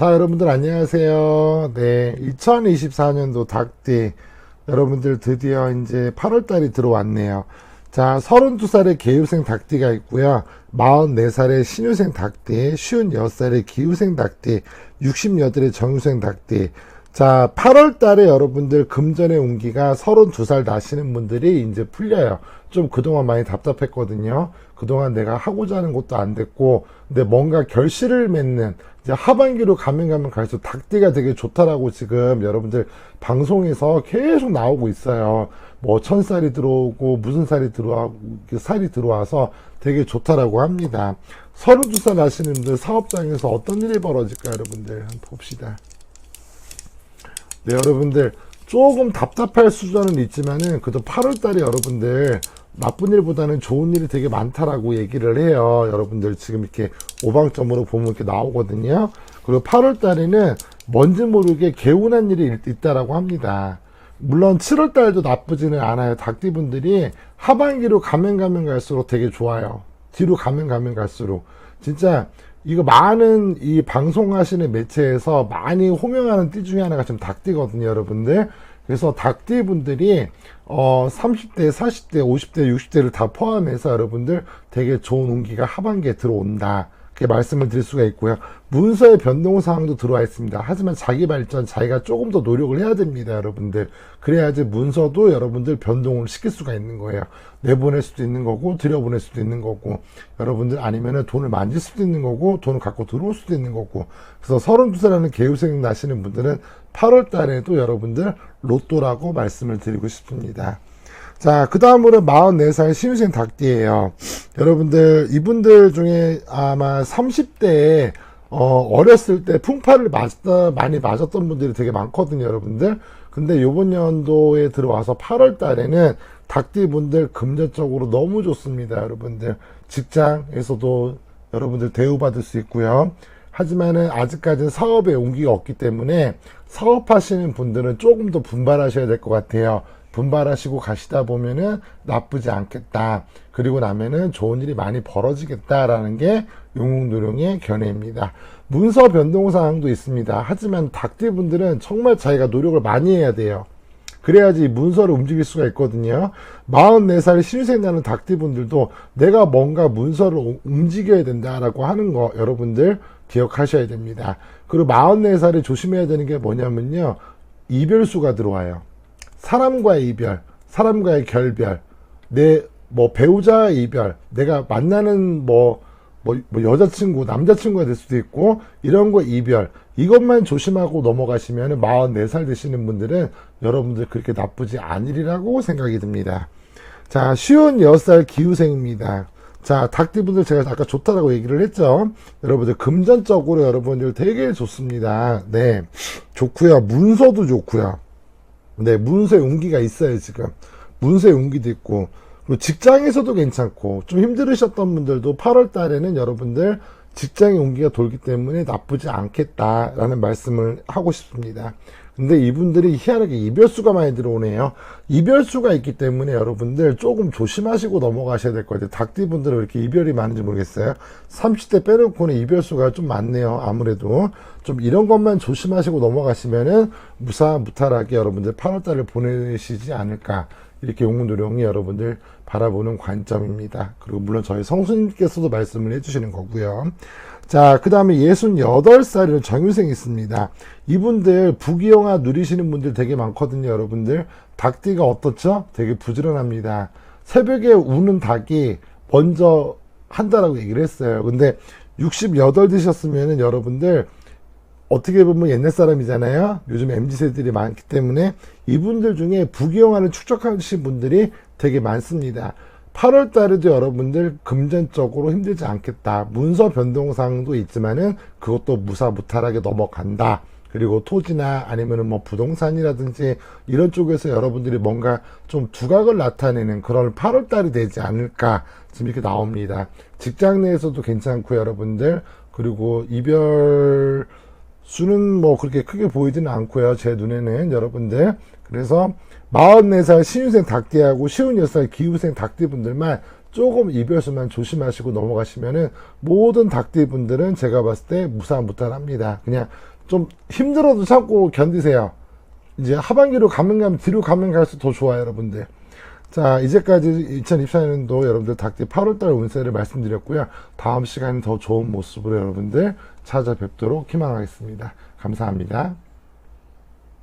자, 여러분들 안녕하세요. 네, 2024년도 닭띠. 여러분들 드디어 이제 8월달이 들어왔네요. 자, 32살의 개유생 닭띠가 있고요. 44살의 신유생 닭띠, 56살의 기후생 닭띠, 68의 정유생 닭띠. 자, 8월 달에 여러분들 금전의 운기가 32살 나시는 분들이 이제 풀려요. 좀 그동안 많이 답답했거든요. 그동안 내가 하고자 하는 것도 안 됐고, 근데 뭔가 결실을 맺는, 이제 하반기로 가면 가면 갈수록 닭띠가 되게 좋다라고 지금 여러분들 방송에서 계속 나오고 있어요. 뭐 천살이 들어오고 무슨 살이 들어오고 살이 들어와서 되게 좋다라고 합니다. 32살 하시는 분들 사업장에서 어떤 일이 벌어질까 여러분들 한번 봅시다. 네, 여러분들 조금 답답할 수준은 있지만은 그래도 8월 달에 여러분들 나쁜 일보다는 좋은 일이 되게 많다라고 얘기를 해요. 여러분들 지금 이렇게 오방점으로 보면 이렇게 나오거든요. 그리고 8월 달에는 뭔지 모르게 개운한 일이 있다라고 합니다. 물론 7월 달도 나쁘지는 않아요. 닭띠분들이 하반기로 가면 가면 갈수록 되게 좋아요. 뒤로 가면 가면 갈수록 진짜 이거 많은 이 방송하시는 매체에서 많이 호명하는 띠 중에 하나가 지금 닭띠거든요, 여러분들. 그래서 닭띠 분들이 어 30대, 40대, 50대, 60대를 다 포함해서 여러분들 되게 좋은 운기가 하반기에 들어온다. 그렇게 말씀을 드릴 수가 있고요. 문서의 변동 사항도 들어와 있습니다. 하지만 자기 발전, 자기가 조금 더 노력을 해야 됩니다, 여러분들. 그래야지 문서도 여러분들 변동을 시킬 수가 있는 거예요. 내보낼 수도 있는 거고, 들여보낼 수도 있는 거고, 여러분들 아니면은 돈을 만질 수도 있는 거고, 돈을 갖고 들어올 수도 있는 거고. 그래서 32살하는 개우생 나시는 분들은 8월 달에도 여러분들 로또라고 말씀을 드리고 싶습니다. 자, 그 다음으로 44살 신유생 닭띠예요. 여러분들, 이분들 중에 아마 30대에 어, 어렸을 때 풍파를 맞다, 많이 맞았던 분들이 되게 많거든요, 여러분들. 근데 요번 연도에 들어와서 8월 달에는 닭띠 분들 금전적으로 너무 좋습니다, 여러분들. 직장에서도 여러분들 대우받을 수 있고요. 하지만은 아직까지는 사업에 온기가 없기 때문에 사업하시는 분들은 조금 더 분발하셔야 될 것 같아요. 분발하시고 가시다 보면은 나쁘지 않겠다. 그리고 나면은 좋은 일이 많이 벌어지겠다라는 게 용웅노룡의 견해입니다. 문서 변동 사항도 있습니다. 하지만 닭띠 분들은 정말 자기가 노력을 많이 해야 돼요. 그래야지 문서를 움직일 수가 있거든요. 44살 신생 나는 닭띠 분들도 내가 뭔가 문서를 움직여야 된다라고 하는 거 여러분들 기억하셔야 됩니다. 그리고 44살에 조심해야 되는 게 뭐냐면요. 이별수가 들어와요. 사람과의 이별, 사람과의 결별, 내 뭐 배우자의 이별, 내가 만나는 뭐, 뭐, 뭐 여자친구, 남자친구가 될 수도 있고, 이런 거 이별, 이것만 조심하고 넘어가시면 44살 되시는 분들은 여러분들 그렇게 나쁘지 않으리라고 생각이 듭니다. 자, 쉬운 6살 기후생입니다. 자, 닭띠분들 제가 아까 좋다라고 얘기를 했죠. 여러분들 금전적으로 여러분들 되게 좋습니다. 네. 좋고요 문서도 좋고요 네, 문서의 운기가 있어요, 지금. 문서의 운기도 있고. 그리고 직장에서도 괜찮고, 좀 힘들으셨던 분들도 8월 달에는 여러분들 직장의 운기가 돌기 때문에 나쁘지 않겠다라는 말씀을 하고 싶습니다. 근데 이분들이 희한하게 이별수가 많이 들어오네요. 이별수가 있기 때문에 여러분들 조금 조심하시고 넘어가셔야 될 것 같아요. 닭띠분들은 왜 이렇게 이별이 많은지 모르겠어요. 30대 빼놓고는 이별수가 좀 많네요. 아무래도. 좀 이런 것만 조심하시고 넘어가시면은 무사무탈하게 여러분들 8월달을 보내시지 않을까. 이렇게 용문노령이 여러분들 바라보는 관점입니다. 그리고 물론 저희 성수님께서도 말씀을 해주시는 거고요. 자, 그 다음에 68살의 정유생이 있습니다. 이분들 부귀영화 누리시는 분들 되게 많거든요, 여러분들. 닭띠가 어떻죠? 되게 부지런합니다. 새벽에 우는 닭이 먼저 한다라고 얘기를 했어요. 근데 68 드셨으면은 여러분들 어떻게 보면 옛날 사람이잖아요. 요즘 MZ세들이 많기 때문에 이분들 중에 부귀영화를 축적하신 분들이 되게 많습니다. 8월 달에도 여러분들 금전적으로 힘들지 않겠다. 문서 변동상도 있지만은 그것도 무사무탈하게 넘어간다. 그리고 토지나 아니면은 뭐 부동산이라든지 이런 쪽에서 여러분들이 뭔가 좀 두각을 나타내는 그런 8월 달이 되지 않을까 지금 이렇게 나옵니다. 직장 내에서도 괜찮고 여러분들 그리고 이별 수는 뭐 그렇게 크게 보이지는 않고요. 제 눈에는 여러분들 그래서 44살 신유생 닭띠하고 56살 기후생 닭띠분들만 조금 이별수만 조심하시고 넘어가시면은 모든 닭띠분들은 제가 봤을 때 무사무탈합니다. 그냥 좀 힘들어도 참고 견디세요. 이제 하반기로 가면 가면 뒤로 가면 갈수록 더 좋아요, 여러분들. 자, 이제까지 2024년도 여러분들 닭띠 8월달 운세를 말씀드렸고요. 다음 시간에 더 좋은 모습으로 여러분들 찾아뵙도록 희망하겠습니다. 감사합니다.